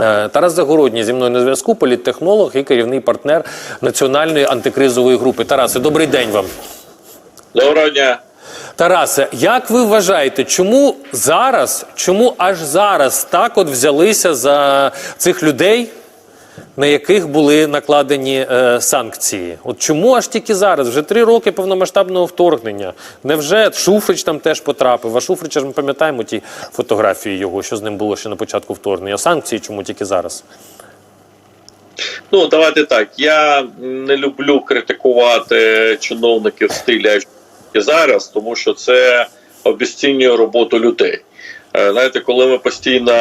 Е, Тарас Загородній зі мною на зв'язку, політтехнолог і керівний партнер національної антикризової групи. Тарасе, добрий день вам. Доброго дня. Тарасе, як ви вважаєте, чому зараз, чому аж зараз так от взялися за цих людей, на яких були накладені е, санкції? От чому аж тільки зараз? Вже три роки повномасштабного вторгнення. Невже Шуфрич там теж потрапив? А Шуфрича ж ми пам'ятаємо ті фотографії його, що з ним було ще на початку вторгнення. Санкції чому тільки зараз? Ну давайте так. Я не люблю критикувати чиновників в стилі «А що тільки зараз, тому що це обіцінює роботу людей. Е, Знаєте, коли ми постійно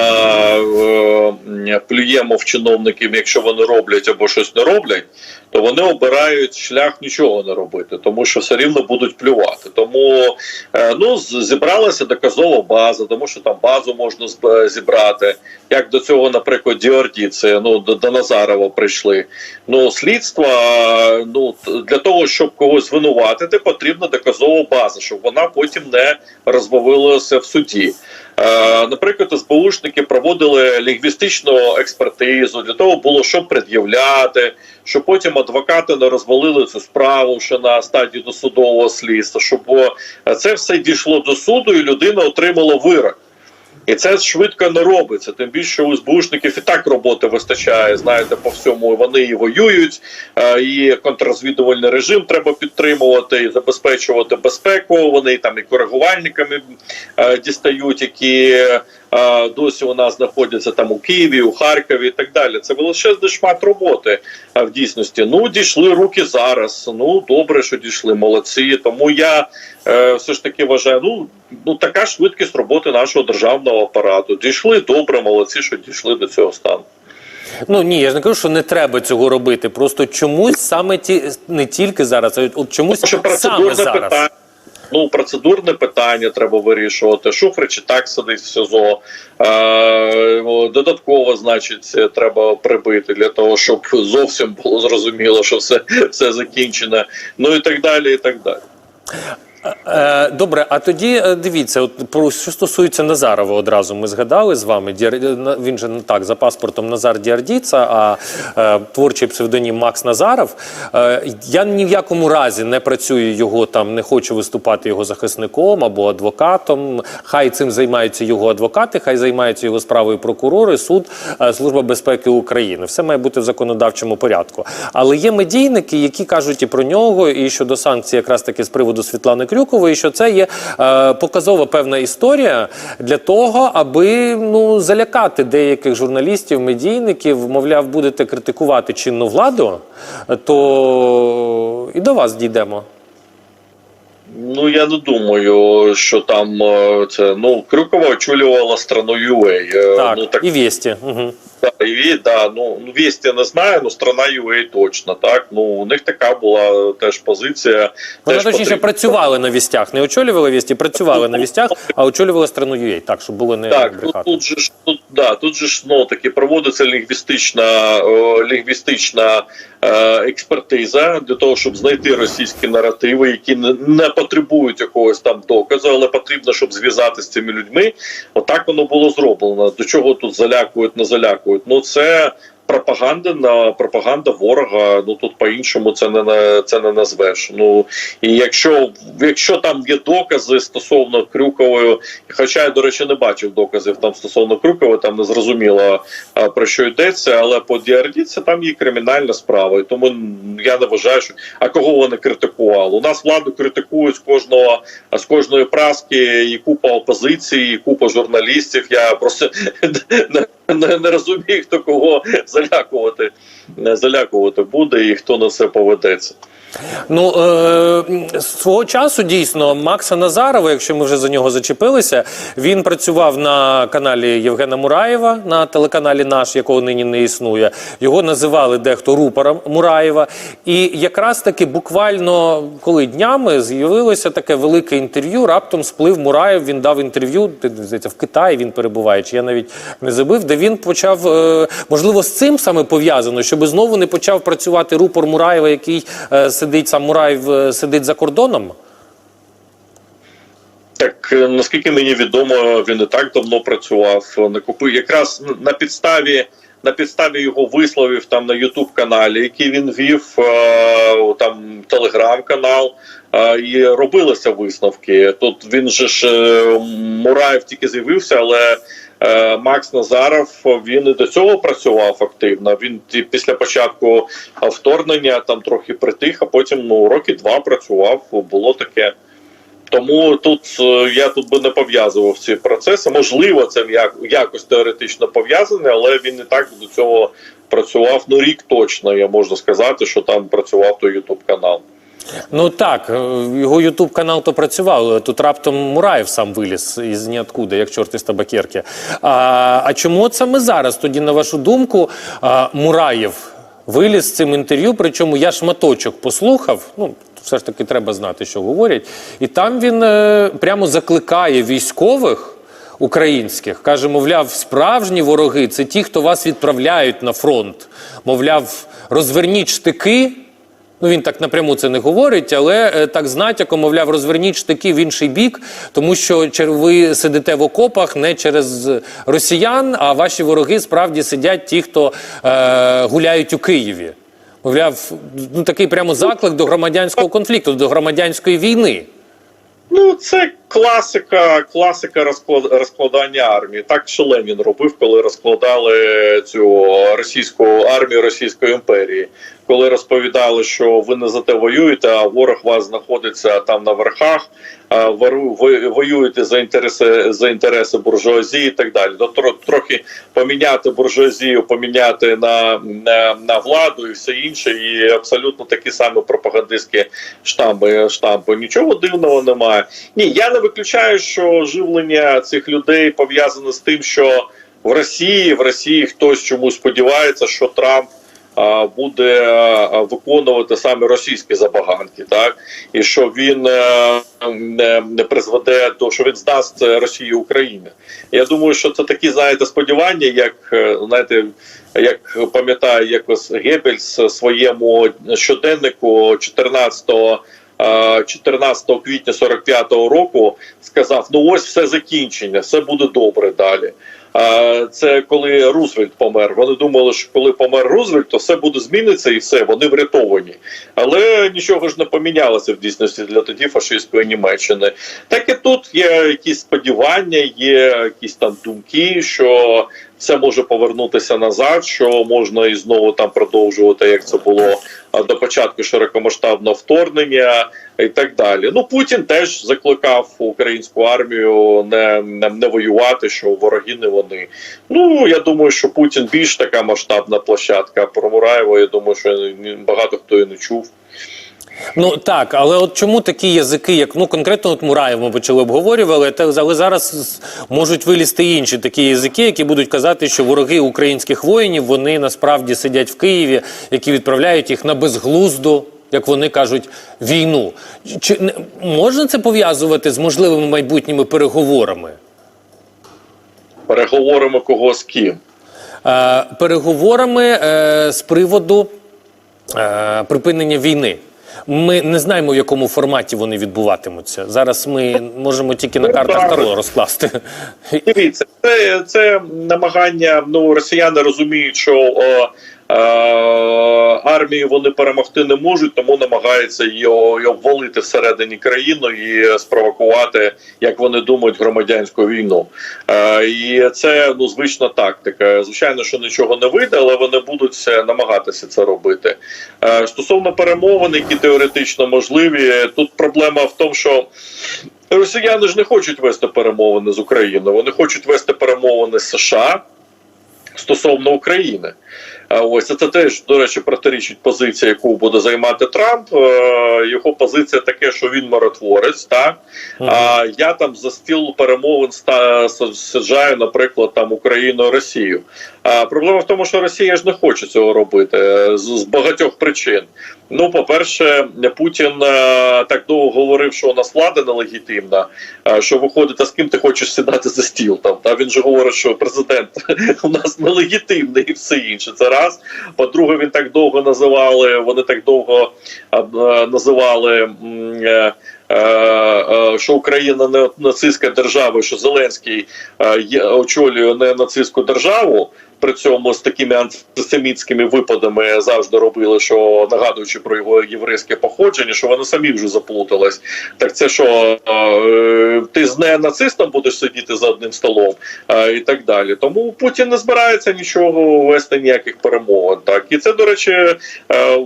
е, плюємо в чиновників, якщо вони роблять або щось не роблять, то вони обирають шлях нічого не робити, тому що все рівно будуть плювати. Тому е, ну зібралася доказова база, тому що там базу можна зібрати. Як до цього, наприклад, Діорді, це ну до, Назарова прийшли. Ну слідство ну для того, щоб когось звинуватити, потрібна доказова база, щоб вона потім не розбавилася в суді. Е, Наприклад, сполучники проводили лінгвістичну експертизу для того було, що пред'являти, щоб потім адвокати не розвалили цю справу ще на стадії досудового слідства, щоб е, це все дійшло до суду, і людина отримала вирок. І це швидко не робиться. Тим більше у СБУшників і так роботи вистачає. Знаєте, по всьому вони і воюють, е, і контррозвідувальний режим треба підтримувати, і забезпечувати безпеку. Вони там і коригувальниками е, дістають, які досі у нас знаходяться там у Києві, у Харкові і так далі. Це величезний шмат роботи а в дійсності. Ну дійшли руки зараз. Ну добре, що дійшли, молодці. Тому я е, все ж таки вважаю, ну ну така швидкість роботи нашого державного апарату. Дійшли добре, молодці, що дійшли до цього стану. Ну ні, я ж не кажу, що не треба цього робити. Просто чомусь саме ті не тільки зараз, а от чомусь Що саме зараз. питання. Ну, процедурне питання треба вирішувати. Шуфрич і так сидить в СІЗО. Е, додатково, значить, треба прибити для того, щоб зовсім було зрозуміло, що все, все закінчено. Ну і так далі, і так далі. Е, добре, а тоді е, дивіться, от про що стосується Назарова, одразу ми згадали з вами. Діар... Він же не так за паспортом Назар Діардіца, а е, творчий псевдонім Макс Назаров. Е, я ні в якому разі не працюю його там, не хочу виступати його захисником або адвокатом. Хай цим займаються його адвокати, хай займаються його справою прокурори, суд, е, служба безпеки України. Все має бути в законодавчому порядку. Але є медійники, які кажуть і про нього, і щодо санкцій, якраз таки з приводу Світлани Крюкової, що це є е, показова певна історія для того, аби ну залякати деяких журналістів, медійників, мовляв, будете критикувати чинну владу, то і до вас дійдемо. Ну я не думаю, що там е, це ну Крюкова очолювала страну UA. Е, Так, ну так і Вєсті. Угу. Да, і да, ну ну, вісті не знаю, ну страна UA точно так. Ну у них така була теж позиція. Вона теж точніше працювали на вістях, не очолювали вісті, працювали на вістях, а очолювали страну UA. Так, щоб було не Так, тут, тут же ж тут да, тут же ж ну таки проводиться лінгвістична о, лінгвістична е, експертиза для того, щоб знайти російські наративи, які не, не потребують якогось там доказу, але потрібно, щоб зв'язати з цими людьми. Отак воно було зроблено. До чого тут залякують, не залякують? Ну це. Пропаганда на пропаганда ворога. Ну тут по-іншому це не на- це не назвеш. Ну і якщо якщо там є докази стосовно Крюкової, хоча я до речі не бачив доказів там стосовно Крюкової, там не зрозуміло про що йдеться, але по це там є кримінальна справа, і тому я не вважаю, що а кого вони критикували. У нас владу критикують з кожного з кожної праски і купа опозиції, і купа журналістів. Я просто не, не, розумію, хто кого залякувати, залякувати буде і хто на це поведеться. Ну е, свого часу дійсно Макса Назарова, якщо ми вже за нього зачепилися, він працював на каналі Євгена Мураєва на телеканалі наш, якого нині не існує. Його називали дехто рупором Мураєва. І якраз таки буквально коли днями з'явилося таке велике інтерв'ю. Раптом сплив Мураєв. Він дав інтерв'ю. Здається, в Китаї він перебуває. Чи я навіть не забив, де він почав е, можливо з цим саме пов'язано, щоб знову не почав працювати рупор Мураєва, який е, сидить сам Мураєв е, сидить за кордоном. Так наскільки мені відомо, він і так давно працював. Не купив якраз на підставі. На підставі його висловів там на Ютуб каналі, який він вів, там телеграм-канал, і робилися висновки. Тут він же ж Мураєв тільки з'явився, але Макс Назаров він і до цього працював активно. Він після початку е, вторгнення там трохи притих, а потім ну роки два працював. Було таке. Тому тут е, я тут би не пов'язував ці процеси. Можливо, це як, якось теоретично пов'язане, але він і так до цього працював ну рік точно. Я можу сказати, що там працював той Ютуб канал. Ну так, е, його Ютуб канал то працював. але Тут раптом Мураєв сам виліз із ніоткуди, як чорт із табакерки. А, а чому от саме зараз, тоді, на вашу думку, а, Мураєв виліз з цим інтерв'ю? Причому я шматочок послухав. Ну, все ж таки треба знати, що говорять. І там він е, прямо закликає військових. Українських каже, мовляв, справжні вороги це ті, хто вас відправляють на фронт. Мовляв, розверніть штики, Ну він так напряму це не говорить, але е, так з натяком, мовляв, розверніть штики в інший бік, тому що ви сидите в окопах не через росіян, а ваші вороги справді сидять ті, хто е, гуляють у Києві. Мовляв, ну такий прямо заклик до громадянського конфлікту, до громадянської війни. Ну, це класика, класика розклад, розкладання армії. Так що Ленін робив, коли розкладали цю російську армію Російської імперії, коли розповідали, що ви не за те воюєте, а ворог вас знаходиться там на верхах, ви воюєте за інтереси за інтереси буржуазії і так далі. Тро- трохи поміняти буржуазію, поміняти на, на, на владу і все інше, і абсолютно такі самі пропагандистські штампи. штампи. Нічого дивного немає. Ні, я не виключаю, що живлення цих людей пов'язане з тим, що в Росії в Росії хтось чомусь сподівається, що Трамп. Буде виконувати саме російські забаганки, так і що він е, не, призведе до що він здасть Росію Україні. Я думаю, що це такі знаєте сподівання, як е, знаєте, як пам'ятаю, якось Геббельс своєму щоденнику 14 е, 14 квітня 45-го року сказав: ну ось все закінчення, все буде добре далі. Це коли Рузвельт помер. Вони думали, що коли помер Рузвельт, то все буде зміниться і все, вони врятовані. Але нічого ж не помінялося в дійсності для тоді фашистської Німеччини. Так і тут є якісь сподівання, є якісь там думки, що все може повернутися назад, що можна і знову там продовжувати, як це було до початку широкомасштабного вторгнення і так далі. Ну Путін теж закликав українську армію не, не, не воювати, що вороги не вони. Ну я думаю, що Путін більш така масштабна площадка. Про Мураєва, я думаю, що багато хто і не чув. Ну так, але от чому такі язики, як ну конкретно от Мураєв ми почали обговорювали, але зараз можуть вилізти інші такі язики, які будуть казати, що вороги українських воїнів вони насправді сидять в Києві, які відправляють їх на безглузду. Як вони кажуть, війну чи не можна це пов'язувати з можливими майбутніми переговорами? Переговоримо кого з ким. Е, переговорами е, з приводу е, припинення війни. Ми не знаємо, в якому форматі вони відбуватимуться. Зараз ми можемо тільки на картах. Таро розкласти. Дивіться, це, це намагання. Ну росіяни розуміють, що о, е, армії вони перемогти не можуть, тому намагаються її обвалити всередині країни і спровокувати, як вони думають, громадянську війну. Е, і це ну звична тактика. Звичайно, що нічого не вийде, але вони будуть намагатися це робити. Е, стосовно перемовин, які теоретично можливі, тут проблема в тому, що. Росіяни ж не хочуть вести перемовини з Україною. Вони хочуть вести перемовини з США стосовно України. А Ось це теж, до речі, протирічить позиція, яку буде займати Трамп. Е, Його позиція таке, що він миротворець. Так а я там за стіл перемовин саджаю, наприклад, там Україну, Росію. А проблема в тому, що Росія ж не хоче цього робити е, з, з багатьох причин. Ну, по-перше, Путін е, так довго говорив, що у нас влада нелегітимна. е, Що виходить, а з ким ти хочеш сідати за стіл? Там та він же говорить, що президент у нас нелегітимний і все інше. Це раз. По-друге, він так довго називали. Вони так довго е, називали е, е, що Україна не нацистська держава, що Зеленський очолює не нацистську державу. При цьому з такими антисемітськими випадами завжди робили, що нагадуючи про його єврейське походження, що вони самі вже заплутались. Так це що е, ти з не нацистом будеш сидіти за одним столом е, і так далі. Тому Путін не збирається нічого вести ніяких перемовин. Так і це, до речі, е,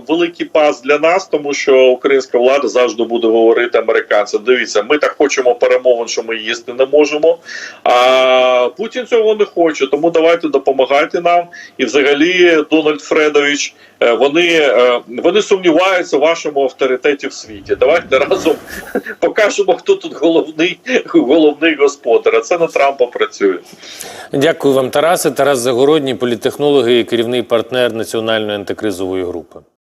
великий пас для нас, тому що українська влада завжди буде говорити американцям: дивіться, ми так хочемо перемовин, що ми їсти не можемо. А Путін цього не хоче. Тому давайте допомагайте нам. І взагалі, Дональд Фредович, е, вони, е, вони сумніваються в вашому авторитеті в світі. Давайте разом покажемо, хто тут головний, головний господар. А це на Трампа працює. Дякую вам, Тарасе. Тарас Загородній, політехнологи і керівний партнер Національної антикризової групи.